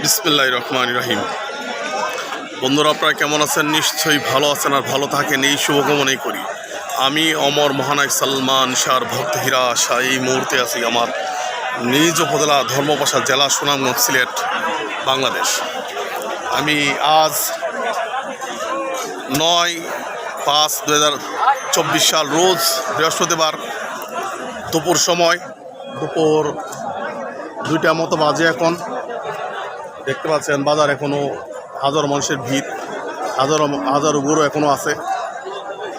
বিসমুল্লাহ রহমান রহিম। বন্ধুরা, আপনারা কেমন আছেন? নিশ্চয়ই ভালো আছেন আর ভালো থাকেন। এই শুভকামনাই করি। আমি অমর মহানায়ক সালমান শাহর ভক্ত হীরা শাহ। এই মুহূর্তে আছি আমার নিজ উপজেলা ধর্মপাশা জেলা সুনামগঞ্জ সিলেট, বাংলাদেশ। আমি আজ নয় পাঁচ দু চব্বিশ সাল, রোজ বৃহস্পতিবার দুপুর সময়, দুপুর দুইটা মতো বাজে এখন। দেখতে পাচ্ছেন বাজার এখনও হাজার মানুষের ভিড়, হাজারো হাজারো গরু এখনও আছে।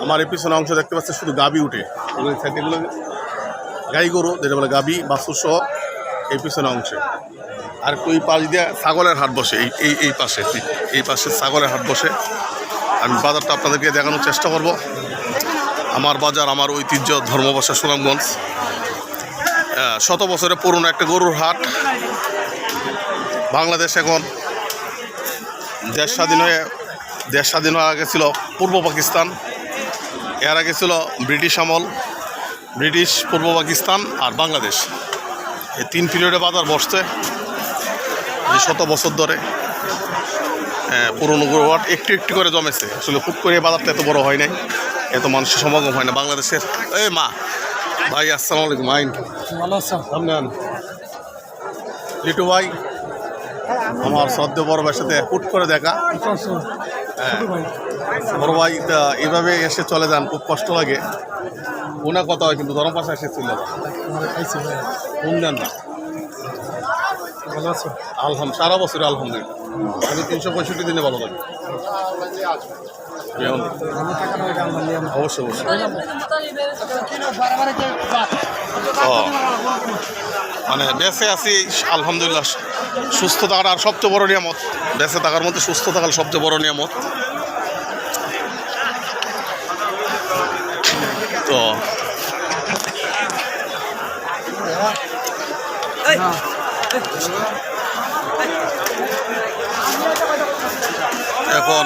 আমার এই পিছনে অংশ দেখতে পাচ্ছেন শুধু গাবি উঠে। এগুলো গাই গরু, যেটা বলে গাবি, বাছুর সহ এই পিছনে অংশে। আর ওই পাশ দিয়ে ছাগলের হাট বসে, এই এই এই পাশে এই পাশে ছাগলের হাট বসে। আমি বাজারটা আপনাদেরকে দেখানোর চেষ্টা করব। আমার বাজার, আমার ঐতিহ্য ধর্মবাসা সুনামগঞ্জ। শত বছরের পুরনো একটা গরুর হাট। বাংলাদেশ এখন দেশ স্বাধীন হয়ে দেশ স্বাধীন হওয়ার আগে ছিল পূর্ব পাকিস্তান। এর আগে ছিল ব্রিটিশ আমল ব্রিটিশ পূর্ব পাকিস্তান আর বাংলাদেশ। এই তিন পিরিয়ডে বাজার বসছে। এই শত বছর ধরে। পুরনো গরু হাট একটু একটু করে জমেছে। আসলে খুব করে বাজারটা এত বড় হয় নাই। এত মানুষের সমাগম হয় না বাংলাদেশের। এই মা। ভাই আসসালামু আলাইকুম আইন। ভালো আছো? সামনে আন। লিটু ভাই আমার সদ্য বড় সাথে হুট করে দেখা। হ্যাঁ। বড় ভাই এভাবে এসে চলে যান, খুব কষ্ট লাগে। ওনার কথা হয়, কিন্তু ধরম পাশে এসেছিল না। আলহাম সারা বছর আলহামদুলিল্লাহ। আমি তিনশো পঁয়ষট্টি দিনে ভালো থাকি। অবশ্যই অবশ্যই। মানে বেঁচে আছি, আলহামদুলিল্লাহ, সুস্থ থাকার আর সবচেয়ে বড় নিয়ামত। বেঁচে থাকার মধ্যে সুস্থ থাকার সবচেয়ে বড় নিয়ামত। তো, এখন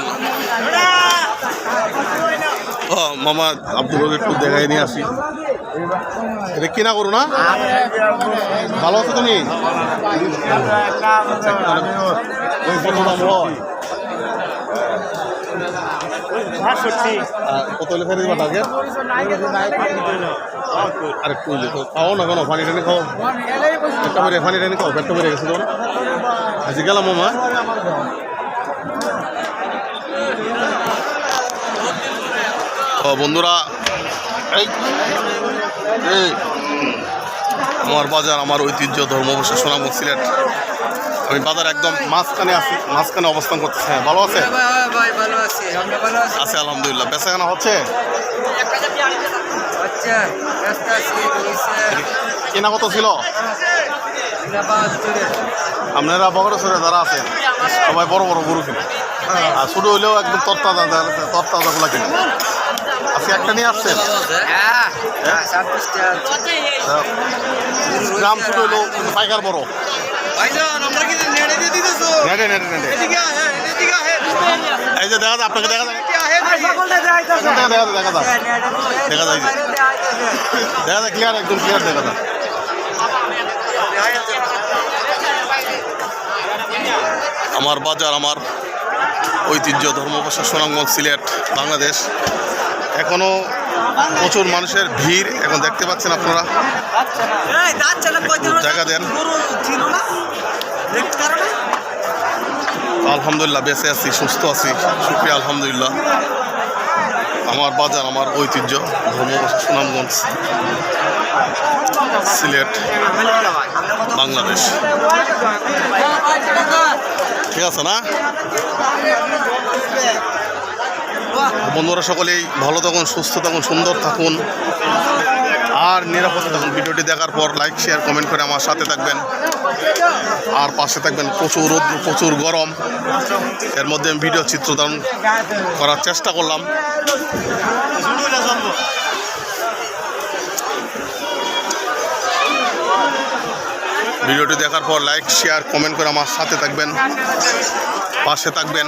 ও, মামা আব্দুল একটু দেখাই নিয়ে আসি। এটা কিনা করো না? ভালো আছো তুমি? কত হলে ফেলে দিবা টার্গেট আর একটু হইলে তো খাও না কেন? পানি টানি খাও। একটা বেড়ে পানি টানি মামা। বন্ধুরা আমার বাজার আমার ঐতিহ্য ধর্ম ধর্মবর্ষ সোনামুখ সিলেট। আমি বাজার একদম মাঝখানে আছি মাঝখানে অবস্থান করতেছি। হ্যাঁ ভালো আছে আছি। আলহামদুলিল্লাহ। বেচাকেনা হচ্ছে? আচ্ছা কেনা কত ছিল? আপনারা বগরেশ্বরে যারা আছে সবাই বড় বড় গরু কিনে। আর শুধু হইলেও একদম তরতাজা তরতাজাগুলো কিনে। আজকে একটা নিয়ে আসছেন? হ্যাঁ হ্যাঁ। গ্রাম ছোট কিন্তু পাইকার বড়। এই যে দেখা যায় আপনাকে দেখা যায় দেখা যায় দেখা যায় দেখা যায় যে। দেখা যায় ক্লিয়ার একদম ক্লিয়ার দেখা যায় আমার বাজার আমার ঐতিহ্য ধর্মভাষা সুনামগঞ্জ সিলেট বাংলাদেশ। এখনও প্রচুর মানুষের ভিড় এখন দেখতে পাচ্ছেন আপনারা। জায়গা দেন। আলহামদুলিল্লাহ বেঁচে আছি সুস্থ আছি। সুপ্রিয়া আলহামদুলিল্লাহ। আমার বাজার আমার ঐতিহ্য ধর্মভাষা সুনামগঞ্জ সিলেট বাংলাদেশ। ঠিক আছে না? বন্ধুরা সকলেই ভালো থাকুন, সুস্থ থাকুন, সুন্দর থাকুন। আর নিরাপদে থাকুন। ভিডিওটি দেখার পর লাইক শেয়ার কমেন্ট করে আমার সাথে থাকবেন। আর পাশে থাকবেন প্রচুর রোদ্র প্রচুর গরম। এর মধ্যে আমি ভিডিও চিত্র ধারণ করার চেষ্টা করলাম। ভিডিওটি দেখার পর লাইক শেয়ার কমেন্ট করে আমার সাথে থাকবেন। পাশে থাকবেন।